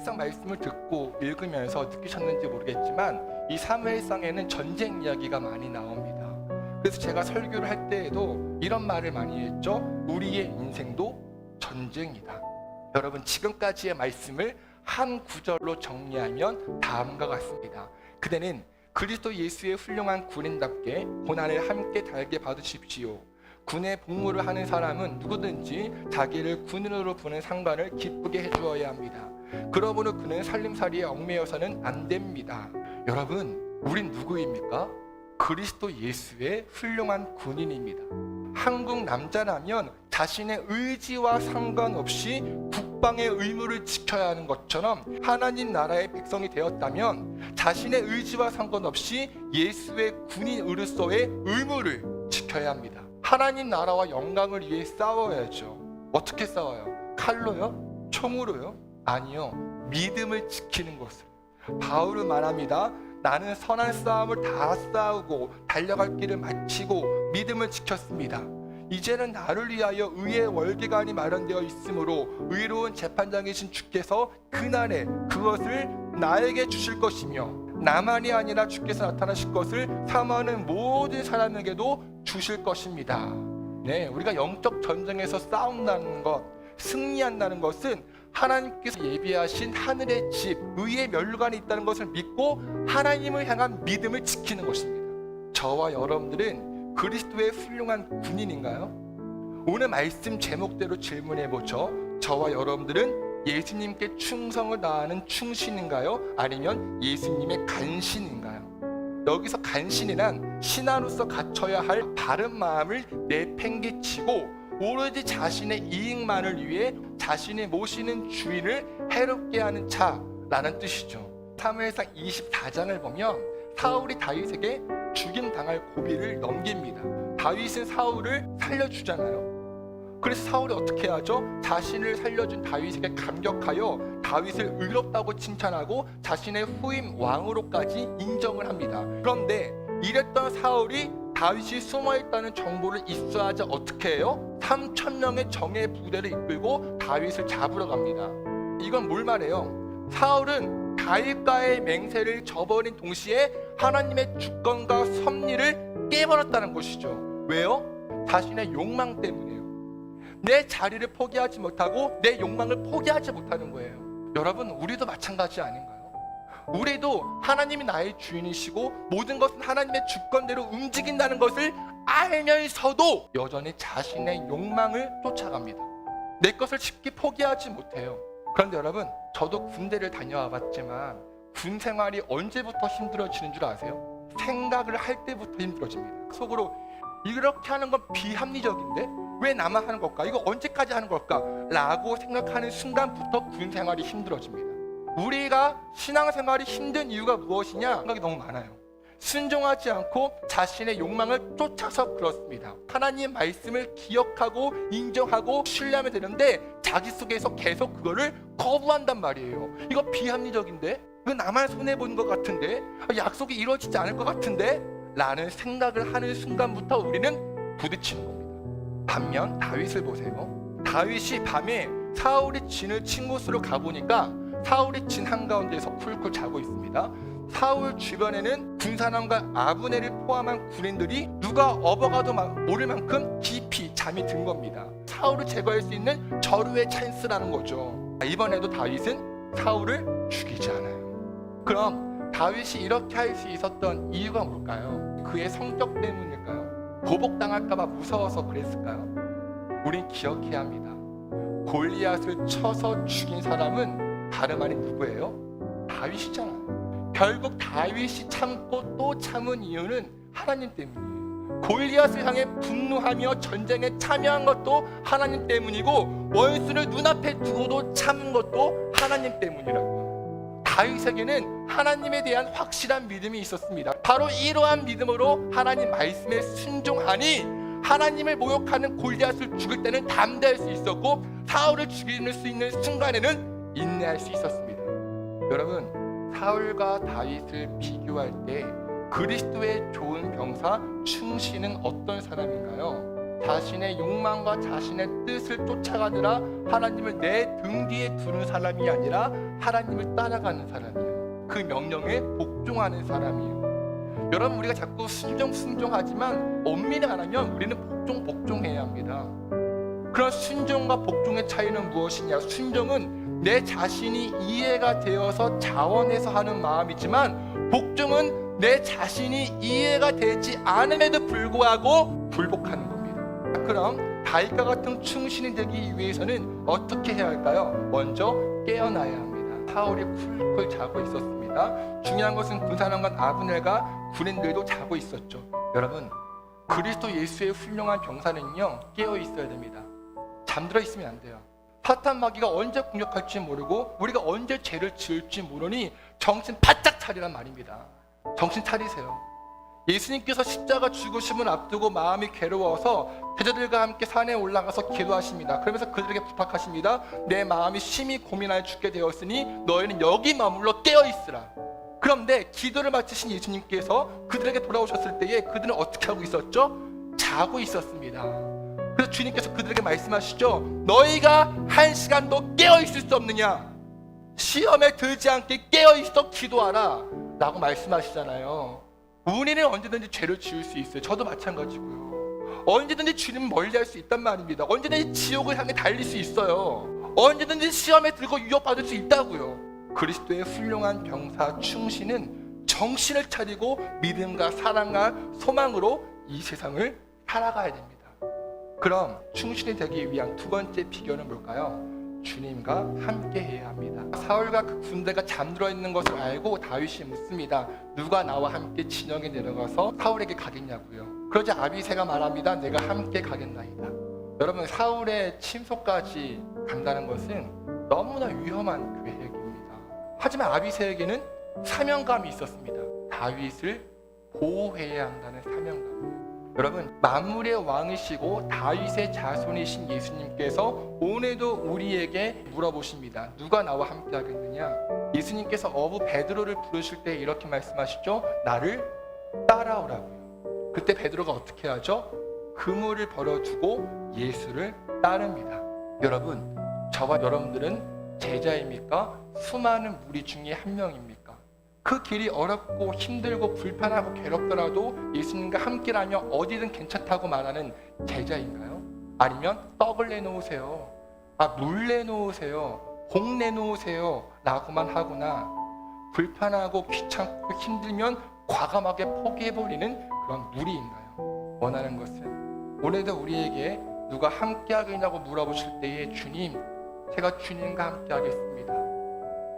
사무엘상 말씀을 듣고 읽으면서 느끼셨는지 모르겠지만 이 사무엘상에는 전쟁 이야기가 많이 나옵니다. 그래서 제가 설교를 할 때에도 이런 말을 많이 했죠. 우리의 인생도 전쟁이다. 여러분 지금까지의 말씀을 한 구절로 정리하면 다음과 같습니다. 그대는 그리스도 예수의 훌륭한 군인답게 고난을 함께 달게 받으십시오. 군에 복무를 하는 사람은 누구든지 자기를 군인으로 부는 상관을 기쁘게 해주어야 합니다. 그러므로 그는 살림살이에 얽매여서는 안 됩니다. 여러분, 우린 누구입니까? 그리스도 예수의 훌륭한 군인입니다. 한국 남자라면 자신의 의지와 상관없이 국방의 의무를 지켜야 하는 것처럼 하나님 나라의 백성이 되었다면 자신의 의지와 상관없이 예수의 군인으로서의 의무를 지켜야 합니다. 하나님 나라와 영광을 위해 싸워야죠. 어떻게 싸워요? 칼로요? 총으로요? 아니요. 믿음을 지키는 것을. 바울은 말합니다. 나는 선한 싸움을 다 싸우고 달려갈 길을 마치고 믿음을 지켰습니다. 이제는 나를 위하여 의의 월계관이 마련되어 있으므로 의로운 재판장이신 주께서 그날에 그것을 나에게 주실 것이며 나만이 아니라 주께서 나타나실 것을 사모하는 모든 사람에게도 주실 것입니다. 네, 우리가 영적 전쟁에서 싸운다는 것, 승리한다는 것은 하나님께서 예비하신 하늘의 집, 의의 멸관이 있다는 것을 믿고 하나님을 향한 믿음을 지키는 것입니다. 저와 여러분들은 그리스도의 훌륭한 군인인가요? 오늘 말씀 제목대로 질문해 보죠. 저와 여러분들은 예수님께 충성을 다하는 충신인가요? 아니면 예수님의 간신인가요? 여기서 간신이란 신하로서 갖춰야 할 바른 마음을 내팽개치고 오로지 자신의 이익만을 위해 자신이 모시는 주인을 해롭게 하는 자라는 뜻이죠. 사무엘상 24장을 보면 사울이 다윗에게 죽임 당할 고비를 넘깁니다. 다윗은 사울을 살려주잖아요. 그래서 사울이 어떻게 하죠? 자신을 살려준 다윗에게 감격하여 다윗을 의롭다고 칭찬하고 자신의 후임 왕으로까지 인정을 합니다. 그런데 이랬던 사울이 다윗이 숨어 있다는 정보를 입수하자 어떻게 해요? 3천 명의 정예 부대를 이끌고 다윗을 잡으러 갑니다. 이건 뭘 말해요? 사울은 다윗과의 맹세를 저버린 동시에 하나님의 주권과 섭리를 깨버렸다는 것이죠. 왜요? 자신의 욕망 때문이에요. 내 자리를 포기하지 못하고 내 욕망을 포기하지 못하는 거예요. 여러분, 우리도 마찬가지 아닌가요? 우리도 하나님이 나의 주인이시고 모든 것은 하나님의 주권대로 움직인다는 것을 알면서도 여전히 자신의 욕망을 쫓아갑니다. 내 것을 쉽게 포기하지 못해요. 그런데 여러분, 저도 군대를 다녀와 봤지만 군 생활이 언제부터 힘들어지는 줄 아세요? 생각을 할 때부터 힘들어집니다. 속으로 이렇게 하는 건 비합리적인데 왜 나만 하는 걸까? 이거 언제까지 하는 걸까? 라고 생각하는 순간부터 군 생활이 힘들어집니다. 우리가 신앙생활이 힘든 이유가 무엇이냐? 생각이 너무 많아요. 순종하지 않고 자신의 욕망을 쫓아서 그렇습니다. 하나님 말씀을 기억하고 인정하고 신뢰하면 되는데 자기 속에서 계속 그거를 거부한단 말이에요. 이거 비합리적인데? 이거 나만 손해 보는 것 같은데? 약속이 이루어지지 않을 것 같은데? 라는 생각을 하는 순간부터 우리는 부딪히는 겁니다. 반면 다윗을 보세요. 다윗이 밤에 사울이 진을 친 곳으로 가보니까 사울이 진 한가운데서 쿨쿨 자고 있습니다. 사울 주변에는 군사남과 아브네를 포함한 군인들이 누가 업어가도 모를 만큼 깊이 잠이 든 겁니다. 사울을 제거할 수 있는 절호의 찬스라는 거죠. 이번에도 다윗은 사울을 죽이지 않아요. 그럼 다윗이 이렇게 할 수 있었던 이유가 뭘까요? 그의 성격 때문일까요? 보복당할까봐 무서워서 그랬을까요? 우린 기억해야 합니다. 골리앗을 쳐서 죽인 사람은 다름 아닌 누구예요? 다윗이잖아요. 결국 다윗이 참고 또 참은 이유는 하나님 때문이에요. 골리앗을 향해 분노하며 전쟁에 참여한 것도 하나님 때문이고 원수를 눈앞에 두고도 참은 것도 하나님 때문이라고. 다윗에게는 하나님에 대한 확실한 믿음이 있었습니다. 바로 이러한 믿음으로 하나님 말씀에 순종하니 하나님을 모욕하는 골리앗을 죽일 때는 담대할 수 있었고 사울을 죽일 수 있는 순간에는 인내할 수 있었습니다. 여러분 사울과 다윗을 비교할 때 그리스도의 좋은 병사 충신은 어떤 사람인가요? 자신의 욕망과 자신의 뜻을 쫓아가느라 하나님을 내 등 뒤에 두는 사람이 아니라 하나님을 따라가는 사람이에요. 그 명령에 복종하는 사람이에요. 여러분 우리가 자꾸 순종 순종하지만 엄밀히 말하면 우리는 복종 복종해야 합니다. 그런 순종과 복종의 차이는 무엇이냐? 순종은 내 자신이 이해가 되어서 자원해서 하는 마음이지만 복종은 내 자신이 이해가 되지 않음에도 불구하고 불복하는 겁니다. 그럼 다윗과 같은 충신이 되기 위해서는 어떻게 해야 할까요? 먼저 깨어나야 합니다. 사울이 쿨쿨 자고 있었습니다. 중요한 것은 군사령관 아브넬과 군인들도 자고 있었죠. 여러분 그리스도 예수의 훌륭한 병사는요 깨어 있어야 됩니다. 잠들어 있으면 안 돼요. 사탄 마귀가 언제 공격할지 모르고 우리가 언제 죄를 지을지 모르니 정신 바짝 차리란 말입니다. 정신 차리세요. 예수님께서 십자가 죽으심을 앞두고 마음이 괴로워서 제자들과 함께 산에 올라가서 기도하십니다. 그러면서 그들에게 부탁하십니다. 내 마음이 심히 고민하여 죽게 되었으니 너희는 여기 머물러 깨어 있으라. 그런데 기도를 마치신 예수님께서 그들에게 돌아오셨을 때에 그들은 어떻게 하고 있었죠? 자고 있었습니다. 그래서 주님께서 그들에게 말씀하시죠. 너희가 한 시간도 깨어 있을 수 없느냐? 시험에 들지 않게 깨어 있어 기도하라. 라고 말씀하시잖아요. 우리는 언제든지 죄를 지을 수 있어요. 저도 마찬가지고요. 언제든지 주님 멀리 할 수 있단 말입니다. 언제든지 지옥을 향해 달릴 수 있어요. 언제든지 시험에 들고 위협받을 수 있다고요. 그리스도의 훌륭한 병사 충신은 정신을 차리고 믿음과 사랑과 소망으로 이 세상을 살아가야 됩니다. 그럼 충신이 되기 위한 두 번째 비결은 뭘까요? 주님과 함께 해야 합니다. 사울과 그 군대가 잠들어 있는 것을 알고 다윗이 묻습니다. 누가 나와 함께 진영에 내려가서 사울에게 가겠냐고요. 그러자 아비새가 말합니다. 내가 함께 가겠나이다. 여러분 사울의 침소까지 간다는 것은 너무나 위험한 계획입니다. 하지만 아비새에게는 사명감이 있었습니다. 다윗을 보호해야 한다는 사명감. 여러분 만물의 왕이시고 다윗의 자손이신 예수님께서 오늘도 우리에게 물어보십니다. 누가 나와 함께 하겠느냐? 예수님께서 어부 베드로를 부르실 때 이렇게 말씀하시죠. 나를 따라오라고요. 그때 베드로가 어떻게 하죠? 그물을 벌어두고 예수를 따릅니다. 여러분, 저와 여러분들은 제자입니까? 수많은 무리 중에 한 명입니까? 그 길이 어렵고 힘들고 불편하고 괴롭더라도 예수님과 함께라면 어디든 괜찮다고 말하는 제자인가요? 아니면 떡을 내놓으세요. 아, 물 내놓으세요. 공 내놓으세요. 라고만 하거나 불편하고 귀찮고 힘들면 과감하게 포기해버리는 그런 무리인가요? 원하는 것은 오늘도 우리에게 누가 함께하겠냐고 물어보실 때에 주님, 제가 주님과 함께하겠습니다.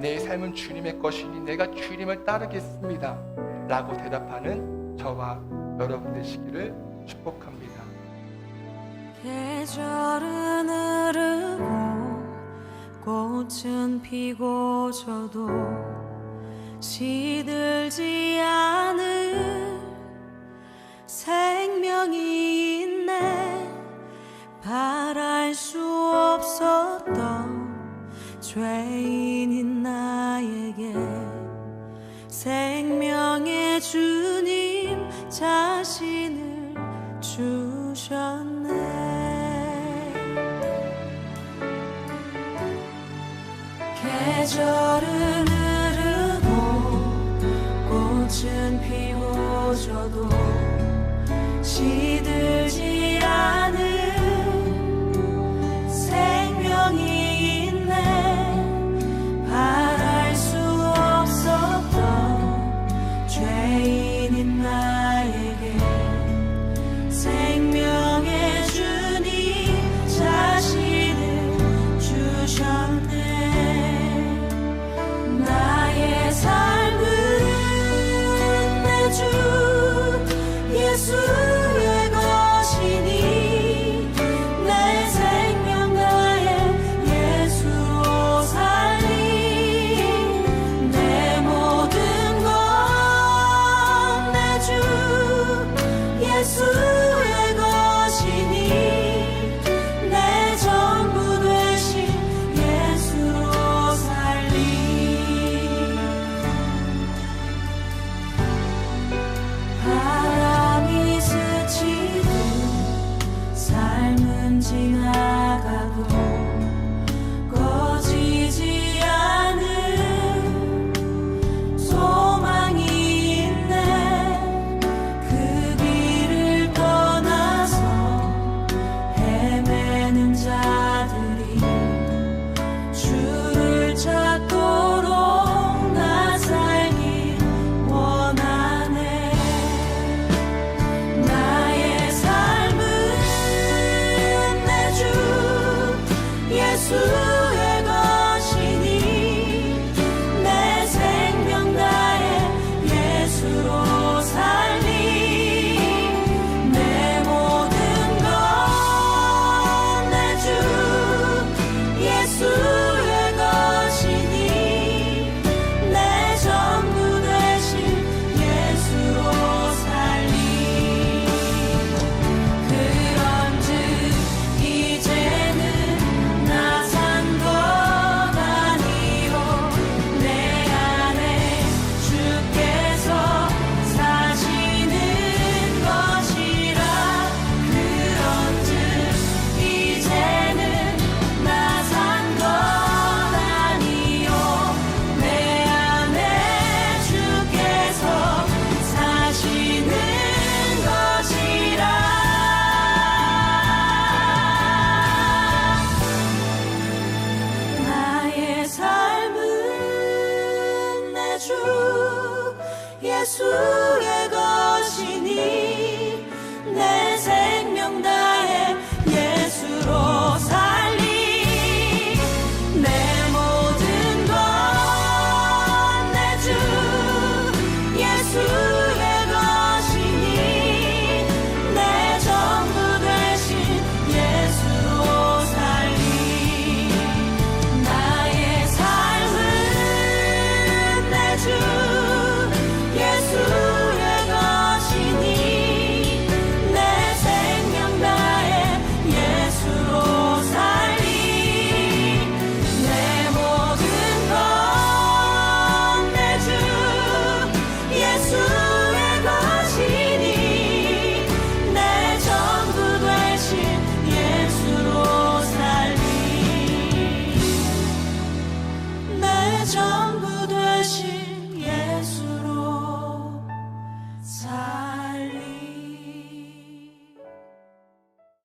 내 삶은 주님의 것이니 내가 주님을 따르겠습니다. 라고 대답하는 저와 여러분 되시기를 축복합니다. 계절은 흐르고 꽃은 피고 저도 시들지 않을 생명이 있네 바랄 수 없었던 죄인인 나에게 생명의 주님 자신을 주셨네. 계절은 흐르고 꽃은 피고 저도 시들지 예